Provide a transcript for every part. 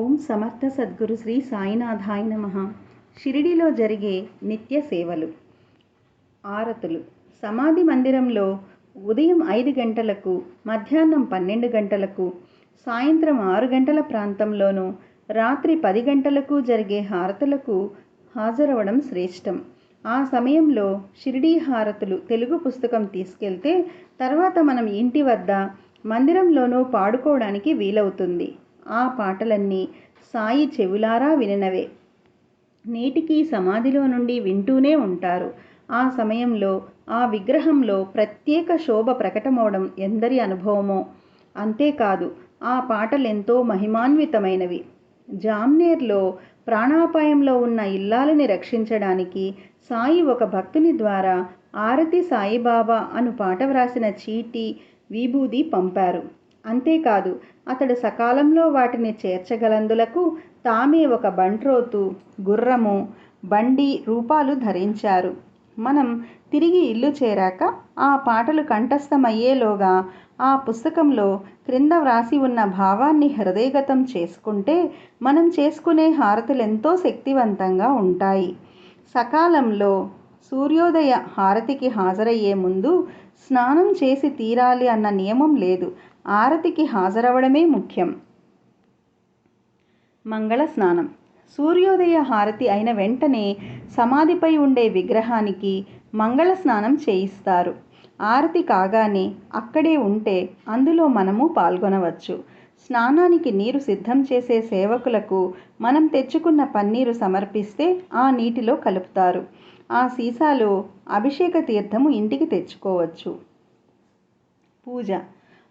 ఓం సమర్థ సద్గురు శ్రీ సాయినాథాయ నమ. షిరిడిలో జరిగే నిత్య సేవలు. ఆరతులు. సమాధి మందిరంలో ఉదయం ఐదు గంటలకు మధ్యాహ్నం పన్నెండు గంటలకు సాయంత్రం ఆరు గంటల ప్రాంతంలోనూ రాత్రి పది గంటలకు జరిగే హారతులకు హాజరవడం శ్రేష్టం. ఆ సమయంలో షిరిడీ హారతులు తెలుగు పుస్తకం తీసుకెళ్తే తర్వాత మనం ఇంటి వద్ద మందిరంలోనూ పాడుకోవడానికి వీలవుతుంది. ఆ పాటలన్నీ సాయి చెవులారా విననవే. నేటికి సమాధిలో నుండి వింటూనే ఉంటారు. ఆ సమయంలో ఆ విగ్రహంలో ప్రత్యేక శోభ ప్రకటమవడం ఎందరి అనుభవమో. అంతేకాదు ఆ పాటలెంతో మహిమాన్వితమైనవి. జామ్నేర్లో ప్రాణాపాయంలో ఉన్న ఇల్లాలని రక్షించడానికి సాయి ఒక భక్తుని ద్వారా ఆరతి సాయిబాబా అను పాట వ్రాసిన చీటీ విభూది పంపారు. అంతేకాదు అతడు సకాలంలో వాటిని చేర్చగలందులకు తామే ఒక బంట్రోతు గుర్రము బండి రూపాలు ధరించారు. మనం తిరిగి ఇల్లు చేరాక ఆ పాటలు కంఠస్థమయ్యేలోగా ఆ పుస్తకంలో క్రింద వ్రాసి ఉన్న భావాన్ని హృదయగతం చేసుకుంటే మనం చేసుకునే హారతులెంతో శక్తివంతంగా ఉంటాయి. సకాలంలో సూర్యోదయ హారతికి హాజరయ్యే ముందు స్నానం చేసి తీరాలి అన్న నియమం లేదు. ఆరతికి హాజరవడమే ముఖ్యం. మంగళ స్నానం. సూర్యోదయ హారతి అయిన వెంటనే సమాధిపై ఉండే విగ్రహానికి మంగళ స్నానం చేయిస్తారు. ఆరతి కాగానే అక్కడే ఉంటే అందులో మనము పాల్గొనవచ్చు. స్నానానికి నీరు సిద్ధం చేసే సేవకులకు మనం తెచ్చుకున్న పన్నీరు సమర్పిస్తే ఆ నీటిలో కలుపుతారు. ఆ సీసాలో అభిషేక తీర్థము ఇంటికి తెచ్చుకోవచ్చు. పూజ.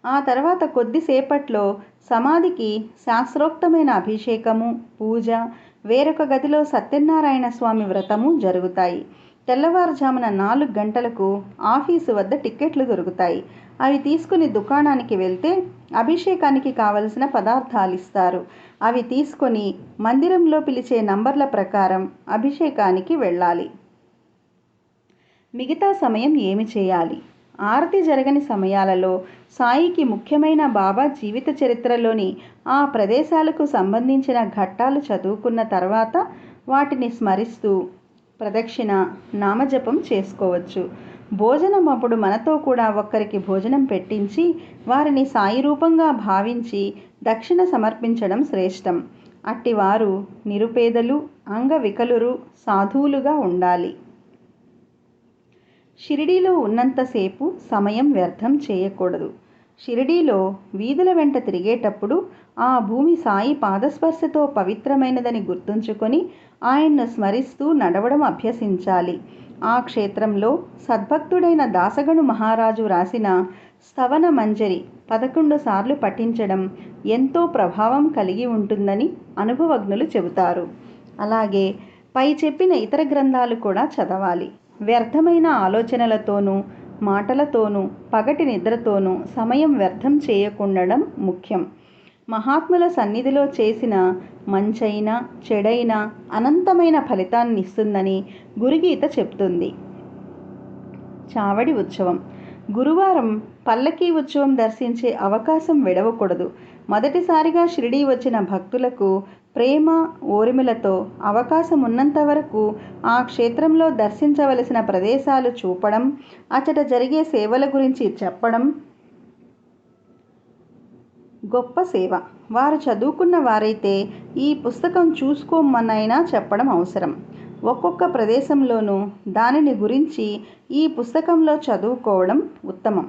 ఆ తర్వాత కొద్దిసేపట్లో సమాధికి శాస్త్రోక్తమైన అభిషేకము పూజ వేరొక గదిలో సత్యనారాయణ స్వామి వ్రతము జరుగుతాయి. తెల్లవారుజామున నాలుగు గంటలకు ఆఫీసు వద్ద టిక్కెట్లు దొరుకుతాయి. అవి తీసుకుని దుకాణానికి వెళ్తే అభిషేకానికి కావలసిన పదార్థాలు ఇస్తారు అవి తీసుకొని మందిరంలో పిలిచే నంబర్ల ప్రకారం అభిషేకానికి వెళ్ళాలి. మిగతా సమయం ఏమి చేయాలి? ఆరతి జరగని సమయాలలో సాయికి ముఖ్యమైన బాబా జీవిత చరిత్రలోని ఆ ప్రదేశాలకు సంబంధించిన ఘట్టాలు చదువుకున్న తర్వాత వాటిని స్మరిస్తూ ప్రదక్షిణ నామజపం చేసుకోవచ్చు. భోజనం అప్పుడు మనతో కూడా ఒక్కరికి భోజనం పెట్టించి వారిని సాయి రూపంగా భావించి దక్షిణ సమర్పించడం శ్రేష్టం. అట్టివారు నిరుపేదలు అంగవికలురు సాధువులుగా ఉండాలి. షిరిడీలో ఉన్నంతసేపు సమయం వ్యర్థం చేయకూడదు. షిరిడీలో వీధుల వెంట తిరిగేటప్పుడు ఆ భూమి సాయి పాదస్పర్శతో పవిత్రమైనదని గుర్తుంచుకొని ఆయన్ను స్మరిస్తూ నడవడం అభ్యసించాలి. ఆ క్షేత్రంలో సద్భక్తుడైన దాసగను మహారాజు రాసిన స్థవన మంజరి పదకొండు సార్లు పఠించడం ఎంతో ప్రభావం కలిగి ఉంటుందని అనుభవజ్ఞులు చెబుతారు. అలాగే పై చెప్పిన ఇతర గ్రంథాలు కూడా చదవాలి. వ్యర్థమైన ఆలోచనలతోనూ మాటలతోనూ పగటి నిద్రతోనూ సమయం వ్యర్థం చేయకుండడం ముఖ్యం. మహాత్ముల సన్నిధిలో చేసిన మంచైనా చెడైనా అనంతమైన ఫలితాన్ని ఇస్తుందని గురుగీత చెప్తుంది. చావడి ఉత్సవం. గురువారం పల్లకీ ఉత్సవం దర్శించే అవకాశం విడవకూడదు. మొదటిసారిగా షిరిడీ వచ్చిన భక్తులకు ప్రేమ ఓరిమిలతో అవకాశం ఉన్నంత వరకు ఆ క్షేత్రంలో దర్శించవలసిన ప్రదేశాలు చూపడం అచట జరిగే సేవల గురించి చెప్పడం గొప్ప సేవ. వారు చదువుకున్న వారైతే ఈ పుస్తకం చూసుకోమనైనా చెప్పడం అవసరం. ఒక్కొక్క ప్రదేశంలోనూ దానిని గురించి ఈ పుస్తకంలో చదువుకోవడం ఉత్తమం.